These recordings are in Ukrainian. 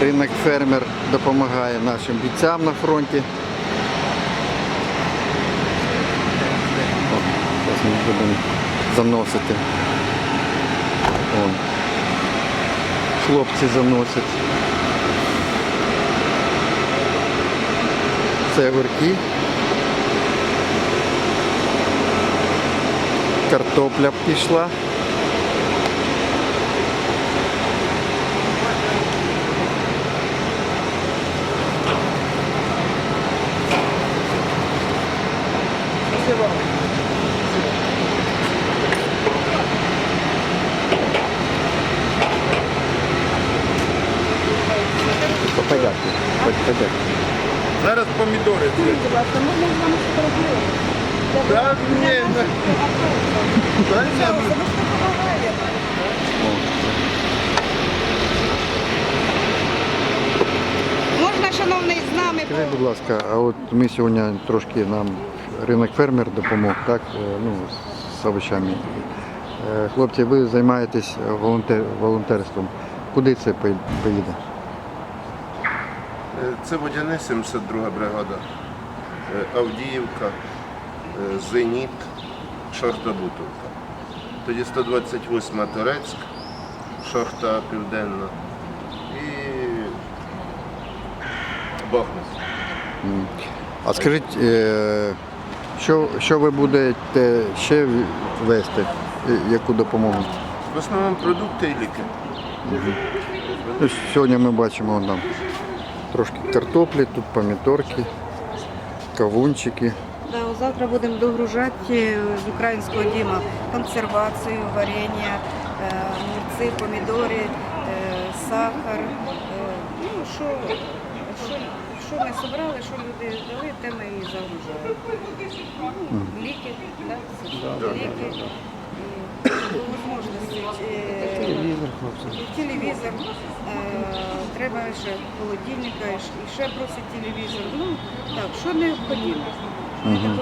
Ринок фермер допомагає нашим бійцям на фронті. О, Зараз ми будемо заносити. Вон. Хлопці заносять. Це огірки. Картопля пішла. Подякую. Подякую. Зараз помідори. Будь ласка, можна з вами сфотографувати? Так, ні, не. Та ні, Це ну, ви ж не допомагає. Можна, шановний, з нами Скажіть, будь ласка, а от ми сьогодні трошки нам ринок фермер допомог, так? е, Ну, з овочами. Е, Хлопці, ви займаєтесь волонтер, волонтерством. Куди це поїде? е, це водяне 72 бригада. Авдіївка, Зеніт, шахта Бутовка. Тоді 128 Торецьк, шахта Південна і Бахмут. А скажіть, що, що ви будете ще вести? Е, Яку допомогу? В основному продукти і ліки. Ну, Сьогодні ми бачимо там трошки картоплі, тут помідорки, кавунчики. Да, завтра будемо догружати з українського діма консервацію, варення, е, огурці, помідори, е, сахар. е, Ну, що, що, що ми зібрали, що люди дали, те ми і загружаємо. Ну, Ліки, да? ліки. І по можливості е, телевізор. Е, Треба ще холодильника, і ще просить телевізор. Ну, так, що необхідно. Не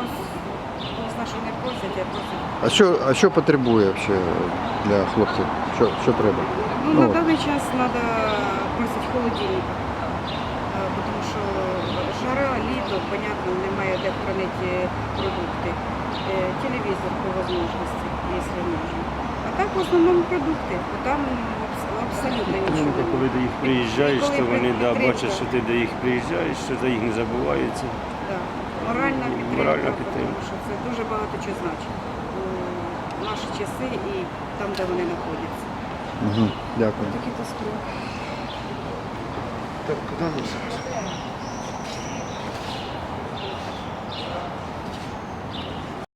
просять, а просять. А що, а що потребує вообще для хлопців? Що, що треба? Ну, Ну, на от. даний час треба просити холодильник. Е, бо Тому що жара, літо, понятно, немає де хранити продукти. Е, Телевізор по можливості, якщо можна. А так в основному продукти, бо там абсолютно Ну, нічого. ти коли до їх приїжджаєш, то вони да, бачать, що ти до їх приїжджаєш, що за їх не забуваються. Да. Моральна підтримка, Моральна підтримка. тому що це дуже багато чого значить у наші часи і там, де вони знаходяться. Угу. Дякую. Такі то. Так, куди носить?